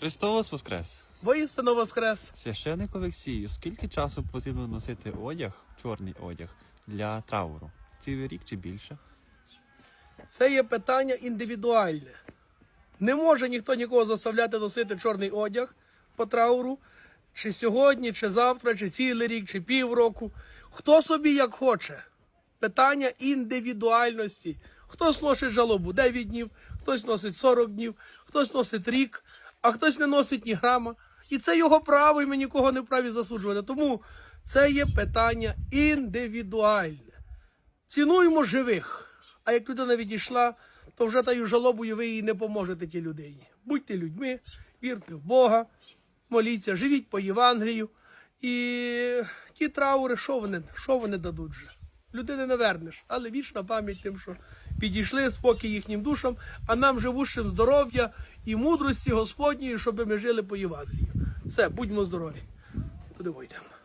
Христос Воскрес! Воістину воскрес. Священник Олексію, скільки часу потрібно носити одяг, чорний одяг, для трауру? Цілий рік чи більше? Це є питання індивідуальне. Не може ніхто нікого заставляти носити чорний одяг по трауру, чи сьогодні, чи завтра, чи цілий рік, чи півроку. Хто собі як хоче. Питання індивідуальності. Хтось носить жалобу 9 днів, хтось носить 40 днів, хтось носить рік, а хтось не носить ні грама. І це його право, і ми нікого не вправі засуджувати. Тому це є питання індивідуальне. Цінуємо живих. А як людина відійшла, то вже таю жалобою ви їй не поможете тій людині. Будьте людьми, вірте в Бога, моліться, живіть по Євангелію. І ті траури, що вони, що вони дадуть вже? Людини не вернеш, але вічна пам'ять тим, що підійшли спокій їхнім душам, а нам живущим здоров'я і мудрості Господньої, щоб ми жили по Євангелію. Все, будьмо здорові. Туди вийдемо.